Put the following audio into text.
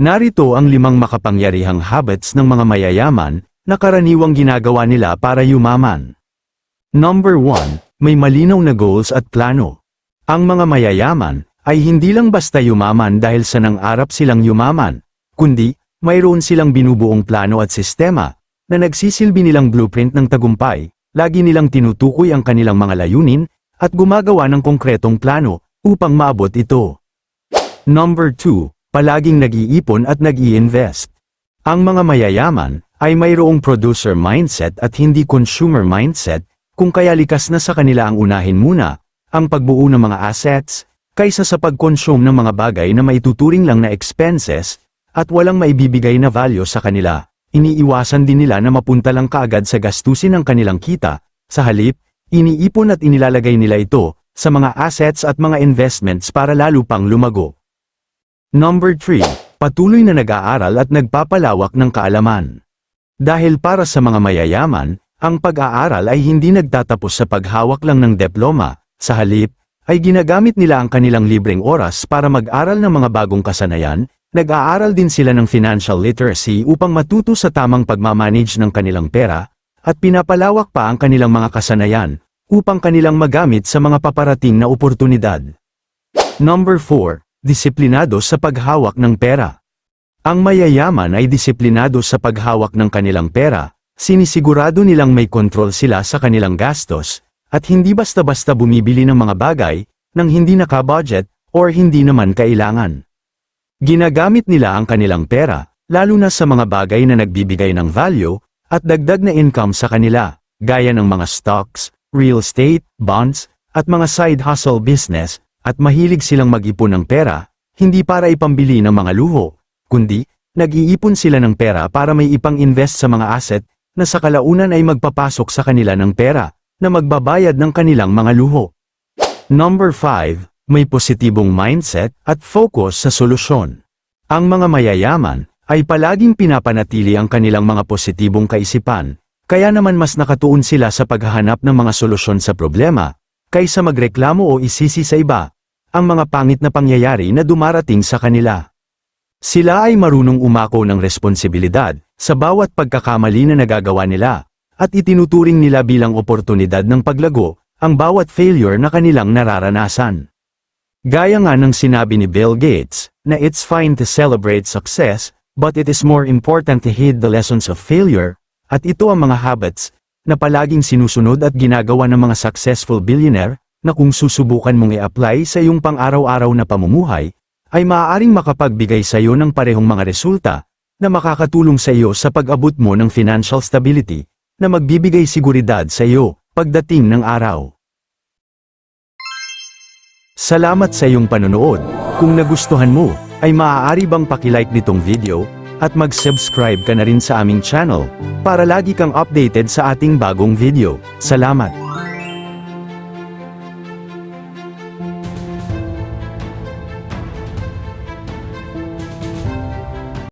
Narito ang limang makapangyarihang habits ng mga mayayaman na karaniwang ginagawa nila para yumaman. Number 1, may malinaw na goals at plano. Ang mga mayayaman ay hindi lang basta yumaman dahil sa nangarap silang yumaman, kundi mayroon silang binubuong plano at sistema na nagsisilbi nilang blueprint ng tagumpay, lagi nilang tinutukoy ang kanilang mga layunin at gumagawa ng konkretong plano upang maabot ito. Number 2, palaging nag-iipon at nag-i-invest. Ang mga mayayaman ay mayroong producer mindset at hindi consumer mindset, kung kaya likas na sa kanila ang unahin muna, ang pagbuo ng mga assets, kaysa sa pag-consume ng mga bagay na maituturing lang na expenses, at walang maibibigay na value sa kanila. Iniiwasan din nila na mapunta lang kaagad sa gastusin ng kanilang kita, sa halip, iniipon at inilalagay nila ito, sa mga assets at mga investments para lalo pang lumago. Number 3, patuloy na nag-aaral at nagpapalawak ng kaalaman. Dahil para sa mga mayayaman, ang pag-aaral ay hindi nagtatapos sa paghawak lang ng diploma, sa halip, ay ginagamit nila ang kanilang libreng oras para mag-aral ng mga bagong kasanayan, nag-aaral din sila ng financial literacy upang matuto sa tamang pagmamanage ng kanilang pera, at pinapalawak pa ang kanilang mga kasanayan, upang kanilang magamit sa mga paparating na oportunidad. Number 4, disiplinado sa paghawak ng pera. Ang mayayaman ay disiplinado sa paghawak ng kanilang pera, sinisigurado nilang may kontrol sila sa kanilang gastos, at hindi basta-basta bumibili ng mga bagay, nang hindi nakabudget, or hindi naman kailangan. Ginagamit nila ang kanilang pera, lalo na sa mga bagay na nagbibigay ng value, at dagdag na income sa kanila, gaya ng mga stocks, real estate, bonds, at mga side hustle business, at mahilig silang mag-ipon ng pera, hindi para ipambili ng mga luho, kundi, nag-iipon sila ng pera para may ipang-invest sa mga asset, na sa kalaunan ay magpapasok sa kanila ng pera, na magbabayad ng kanilang mga luho. Number 5, may positibong mindset at focus sa solusyon. Ang mga mayayaman ay palaging pinapanatili ang kanilang mga positibong kaisipan, kaya naman mas nakatuon sila sa paghahanap ng mga solusyon sa problema, kaysa magreklamo o isisi sa iba, ang mga pangit na pangyayari na dumarating sa kanila. Sila ay marunong umako ng responsibilidad sa bawat pagkakamali na nagagawa nila, at itinuturing nila bilang oportunidad ng paglago ang bawat failure na kanilang nararanasan. Gaya nga ng sinabi ni Bill Gates, na it's fine to celebrate success, but it is more important to heed the lessons of failure, at ito ang mga habits, na palaging sinusunod at ginagawa ng mga successful billionaire, na kung susubukan mong i-apply sa iyong pang-araw-araw na pamumuhay, ay maaaring makapagbigay sa iyo ng parehong mga resulta, na makakatulong sa iyo sa pag-abot mo ng financial stability, na magbibigay seguridad sa iyo, pagdating ng araw. Salamat sa iyong panonood. Kung nagustuhan mo, ay maaari bang pakilike nitong video, at mag-subscribe ka na rin sa aming channel, para lagi kang updated sa ating bagong video. Salamat!